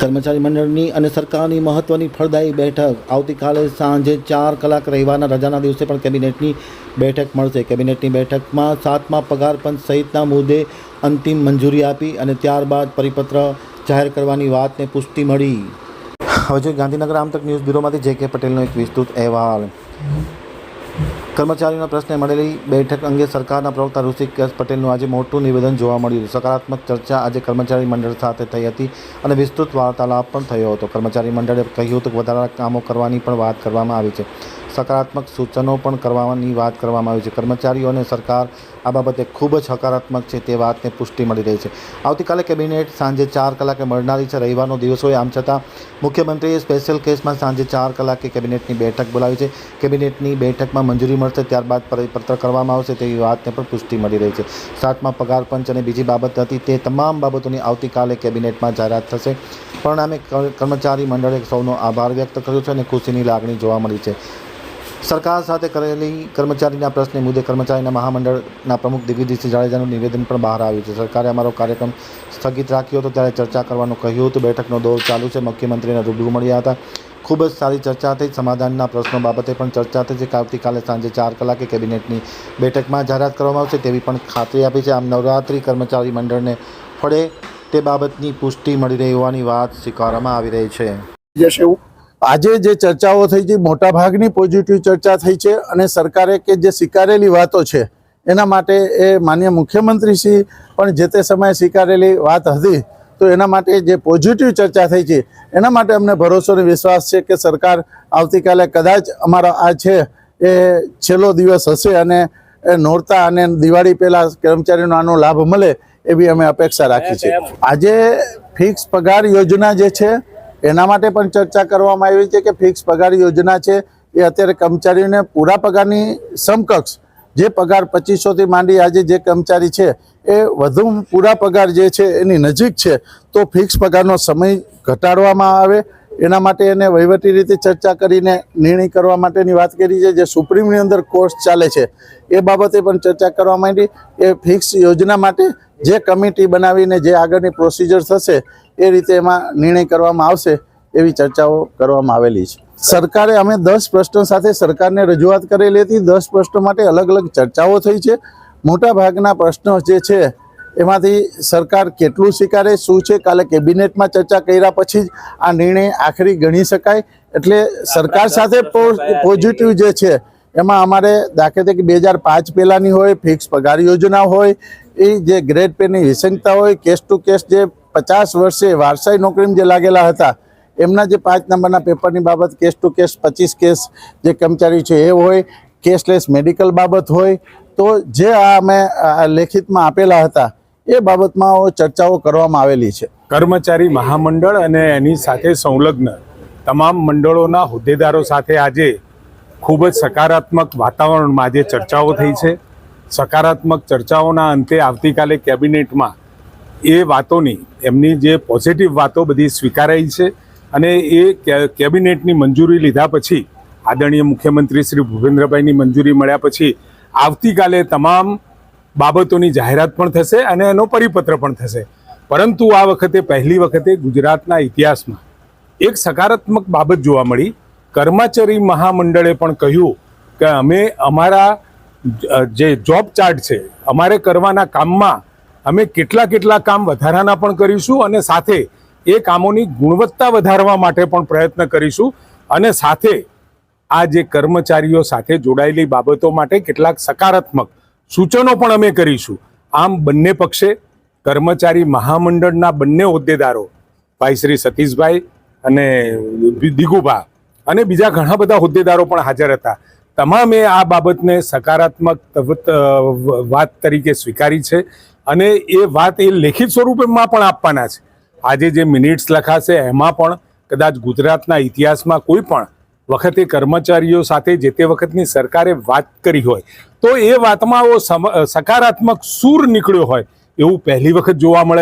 કર્મચારી મંડળની અને સરકારની મહત્વની ફળદાયી બેઠક. આવતીકાલે સાંજે ચાર કલાક રહેવાના રજાના દિવસે પણ કેબિનેટની બેઠક મળશે. કેબિનેટની બેઠકમાં સાતમા પગાર પંચ સહિતના મુદ્દે અંતિમ મંજૂરી આપી અને ત્યારબાદ પરિપત્ર જાહેર કરવાની વાતને પુષ્ટિ મળી. હવે જોઈએ ગાંધીનગર આમતક ન્યૂઝ બ્યુરોમાંથી જે કે પટેલનો એક વિસ્તૃત અહેવાલ. કર્મચારીઓના પ્રશ્ને મળેલી બેઠક અંગે સરકારના પ્રવક્તા ઋષિકેશ પટેલનું આજે મોટું નિવેદન જોવા મળ્યું. સકારાત્મક ચર્ચા આજે કર્મચારી મંડળ સાથે થઈ હતી અને વિસ્તૃત વાર્તાલાપ પણ થયો હતો. કર્મચારી મંડળે કહ્યું હતું કે વધારાના કામો કરવાની પણ વાત કરવામાં આવી છે. સકારાત્મક સૂચનો પણ કરવાની વાત કરવામાં આવી છે. કર્મચારીઓ અને સરકાર આ બાબતે ખૂબ જ હકારાત્મક છે તે વાતને પુષ્ટિ મળી રહી છે. આવતીકાલે કેબિનેટ સાંજે ચાર કલાકે મળનારી છે. રવિવારનો દિવસ હોય આમ છતાં મુખ્યમંત્રીએ સ્પેશિયલ કેસમાં સાંજે ચાર કલાકે કેબિનેટની બેઠક બોલાવી છે. કેબિનેટની બેઠકમાં મંજૂરી મળશે ત્યારબાદ પરિપત્ર કરવામાં આવશે તેવી વાતને પણ પુષ્ટિ મળી રહી છે. સાતમા પગાર પંચ અને બીજી બાબત હતી તે તમામ બાબતોની આવતીકાલે કેબિનેટમાં જાહેરાત થશે. પરિણામે કર- કર્મચારી મંડળે સૌનો આભાર વ્યક્ત કર્યો છે અને ખુશીની લાગણી જોવા મળી છે. સરકાર સાથે કરેલી કર્મચારીના પ્રશ્ને મુદ્દે કર્મચારીના મહામંડળના પ્રમુખ દિગ્વિજયસિંહ જાડેજાનું નિવેદન પણ બહાર આવ્યું છે. સરકારે અમારો કાર્યક્રમ સ્થગિત રાખ્યો હતો, ત્યારે ચર્ચા કરવાનું કહ્યું હતું. બેઠકનો દોર ચાલુ છે. મુખ્યમંત્રીને રૂબરૂ મળ્યા હતા. ખૂબ જ સારી ચર્ચા થઈ. સમાધાનના પ્રશ્નો બાબતે પણ ચર્ચા થઈ છે. આવતીકાલે સાંજે ચાર કલાકે કેબિનેટની બેઠકમાં જાહેરાત કરવામાં આવશે તેવી પણ ખાતરી આપી છે. આમ નવરાત્રિ કર્મચારી મંડળને ફળે તે બાબતની પુષ્ટિ મળી રહી હોવાની વાત સ્વીકારવામાં આવી રહી છે. આજે જે ચર્ચાઓ થઈ છે મોટાભાગની પોઝિટિવ ચર્ચા થઈ છે અને સરકારે કે જે સ્વીકારેલી વાતો છે એના માટે એ માન્ય મુખ્યમંત્રીશ્રી પણ જે તે સમયે સ્વીકારેલી વાત હતી તો એના માટે જે પોઝિટિવ ચર્ચા થઈ છે એના માટે અમને ભરોસો અને વિશ્વાસ છે કે સરકાર આવતીકાલે કદાચ અમારો આ છે એ છેલ્લો દિવસ હશે અને એ નોરતા અને દિવાળી પહેલાં કર્મચારીનો આનો લાભ મળે એવી અમે અપેક્ષા રાખી છે. આજે ફિક્સ પગાર યોજના જે છે એના માટે પણ ચર્ચા કરવામાં આવી છે કે ફિક્સ પગાર યોજના છે. એ અત્યારે કર્મચારીઓને પૂરા પગારની સમકક્ષ જે પગાર પચીસોથી માંડી આજે જે કર્મચારી છે, એ વધુ પૂરા પગાર જે છે એની નજીક છે, તો ફિક્સ પગારનો સમય ઘટાડવામાં આવે. એના માટે એને વહીવટી રીતે ચર્ચા કરીને નિર્ણય કરવા માટેની વાત કરી છે. જે સુપ્રીમની અંદર કોર્સ ચાલે છે, એ બાબતે પણ ચર્ચા કરવા માંડી. એ ફિક્સ યોજના માટે જે કમિટી બનાવીને જે આગળની પ્રોસિજર થશે એ રીતે એમાં નિર્ણય કરવામાં આવશે એવી ચર્ચાઓ કરવામાં આવેલી છે. સરકારે અમે દસ પ્રશ્નો સાથે સરકારને રજૂઆત કરેલી હતી. દસ પ્રશ્નો માટે અલગ અલગ ચર્ચાઓ થઈ છે. મોટા ભાગના પ્રશ્નો જે છે એમાંથી સરકાર કેટલું સ્વીકારે શું છે? કાલે કેબિનેટમાં ચર્ચા કર્યા પછી જ આ નિર્ણય આખરી ગણી શકાય. એટલે સરકાર સાથે પોઝિટિવ જે છે એમાં અમારે દાખલા તરીકે બે હજાર પાંચ પહેલાંની હોય ફિક્સ પગાર યોજના હોય એ જે ગ્રેડ પેની વિસંગતા હોય કેસ ટુ કેસ જે પચાસ વર્ષે વારસાઈ નોકરીમાં જે લાગેલા હતા, એમના જે પાંચ નંબરના પેપરની બાબત, કેસ ટુ કેસ, પચીસ કેસ જે કર્મચારી છે એ હોય, કેશલેસ મેડિકલ બાબત હોય, તો જે આ અમે લેખિતમાં આપેલા હતા, એ બાબતમાં ચર્ચાઓ કરવામાં આવેલી છે. કર્મચારી મહામંડળ અને એની સાથે સંલગ્ન તમામ મંડળોના હોદ્દેદારો સાથે આજે ખૂબ જ સકારાત્મક વાતાવરણમાં આજે ચર્ચાઓ થઈ છે. સકારાત્મક ચર્ચાઓના અંતે આવતીકાલે કેબિનેટમાં એ વાતોની એમની જે પોઝિટિવ વાતો બધી સ્વીકારાઈ છે અને એ કેબિનેટની મંજૂરી લીધા પછી, આદરણીય મુખ્યમંત્રી શ્રી ભૂપેન્દ્રભાઈની મંજૂરી મળ્યા પછી, આવતીકાલે તમામ બાબતોની જાહેરાત પણ થશે અને એનો પરિપત્ર પણ થશે. પરંતુ આ વખતે, પહેલી વખતે ગુજરાતના ઇતિહાસમાં એક સકારાત્મક બાબત જોવા મળી. કર્મચારી મહામંડળે પણ કહ્યું કે અમે અમારા જે જોબ ચાર્ટ છે, અમારે કરવાના કામમાં અમે કેટલા કેટલા કામ વધારાના પણ કરીશું અને સાથે એ કામોની ગુણવત્તા વધારવા માટે પણ પ્રયત્ન કરીશું. અને સાથે આ જે કર્મચારીઓ સાથે જોડાયેલી બાબતો માટે કેટલાક સકારાત્મક સૂચનો પણ અમે કરીશું. આમ બંને પક્ષે કર્મચારી મહામંડળના બંને હોદ્દેદારો, ભાઈ શ્રી સતીશભાઈ અને દિગુભા અને બીજા ઘણા બધા હોદ્દેદારો પણ હાજર હતા. તમામે આ બાબતને સકારાત્મક વાત તરીકે સ્વીકારી છે અને એ વાત એ લેખિત સ્વરૂપમાં પણ આપવાના છે. આજે જે મિનિટ્સ લખાશે એમાં પણ કદાચ ગુજરાતના ઇતિહાસમાં કોઈ પણ વખતે કર્મચારીઓ સાથે જે તે વખતની સરકારે વાત કરી હોય, તો એ વાતમાં સકારાત્મક સૂર નીકળ્યો હોય એવું પહેલી વખત જોવા મળે